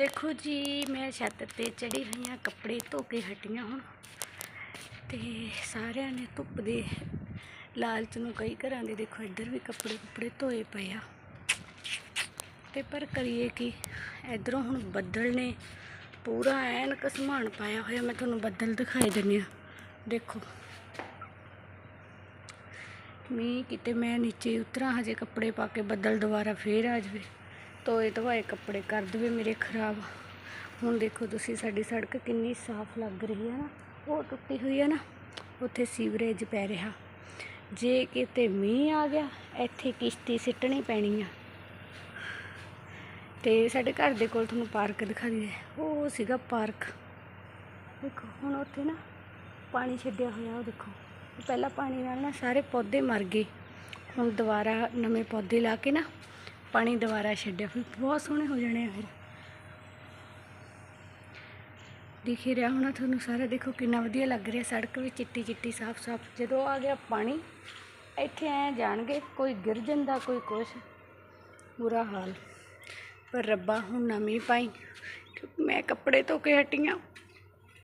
ਦੇਖੋ ਜੀ, ਮੈਂ ਛੱਤ ਤੇ ਚੜੀ ਹੋਈਆਂ ਕੱਪੜੇ ਧੋ ਕੇ ਹਟੀਆਂ ਹੁਣ। ਤੇ ਸਾਰਿਆਂ ਨੇ ਧੁੱਪ ਦੇ ਲਾਲਚ ਨੂੰ ਕਈ ਘਰਾਂ ਦੇ ਦੇਖੋ, ਇੱਧਰ ਵੀ ਕੱਪੜੇ ਕੁੱਪੜੇ ਧੋਏ ਪਏ ਆ। ਤੇ ਪਰ ਕਰੀਏ ਕਿ, ਇਧਰੋਂ ਹੁਣ ਬੱਦਲ ਨੇ ਪੂਰਾ ਐਨ ਕਸਮਾਨ ਪਾਇਆ ਹੋਇਆ, ਮੈਂ ਤੁਹਾਨੂੰ ਬੱਦਲ ਦਿਖਾਈ ਦਿੰਨੀ ਆ ਦੇਖੋ। ਮੀਂਹ ਕਿਤੇ ਮੈਂ ਨੀਚੇ ਉਤਰਾਂ, ਹਜੇ ਕੱਪੜੇ ਪਾ ਕੇ ਬੱਦਲ ਦੁਬਾਰਾ ਫੇਰ ਆ ਜਾਵੇ। ਧੋਏ ਧਵਾਏ ਕੱਪੜੇ ਕਰ ਦੇਵੇ ਮੇਰੇ ਖਰਾਬ ਹੁਣ ਦੇਖੋ ਤੁਸੀਂ, ਸਾਡੀ ਸੜਕ ਕਿੰਨੀ ਸਾਫ਼ ਲੱਗ ਰਹੀ ਹੈ ਨਾ। ਉਹ ਟੁੱਟੀ ਹੋਈ ਹੈ ਨਾ, ਉੱਥੇ ਸੀਵਰੇਜ ਪੈ ਰਿਹਾ। ਜੇ ਕਿਤੇ ਮੀਂਹ ਆ ਗਿਆ, ਇੱਥੇ ਕਿਸ਼ਤੀ ਸਿੱਟਣੀ ਪੈਣੀ ਆ। ਤੇ ਸਾਡੇ ਘਰ ਦੇ ਕੋਲ ਤੁਹਾਨੂੰ ਪਾਰਕ ਦਿਖਾ ਦਈਏ। ਉਹ ਸੀਗਾ ਪਾਰਕ। ਦੇਖੋ, ਹੁਣ ਉੱਥੇ ਨਾ ਪਾਣੀ ਛੱਡਿਆ ਹੋਇਆ, ਉਹ ਦੇਖੋ। ਪਹਿਲਾਂ ਪਾਣੀ ਨਾਲ ਨਾ ਸਾਰੇ ਪੌਦੇ ਮਰ ਗਏ। ਹੁਣ ਦੁਬਾਰਾ ਨਵੇਂ ਪੌਦੇ ਲਾ ਕੇ ਨਾ ਪਾਣੀ ਦੁਬਾਰਾ ਛੱਡਿਆ। ਫਿਰ ਬਹੁਤ ਸੋਹਣੇ ਹੋ ਜਾਣੇ ਆ ਫਿਰ। ਦਿਖ ਰਿਹਾ ਹੋਣਾ ਤੁਹਾਨੂੰ ਸਾਰਾ। ਦੇਖੋ ਕਿੰਨਾ ਵਧੀਆ ਲੱਗ ਰਿਹਾ। ਸੜਕ ਵੀ ਚਿੱਟੀ ਚਿੱਟੀ, ਸਾਫ਼ ਸਾਫ਼। ਜਦੋਂ ਆ ਗਿਆ ਪਾਣੀ, ਇੱਥੇ ਐ ਜਾਣਗੇ, ਕੋਈ ਗਿਰ ਜਾਂਦਾ, ਕੋਈ ਕੁਛ। ਬੁਰਾ ਹਾਲ। ਪਰ ਰੱਬਾ, ਹੁਣ ਨਵੀਂ ਪਾਈ। ਕਿਉਂਕਿ ਮੈਂ ਕੱਪੜੇ ਧੋ ਕੇ ਹਟੀਆਂ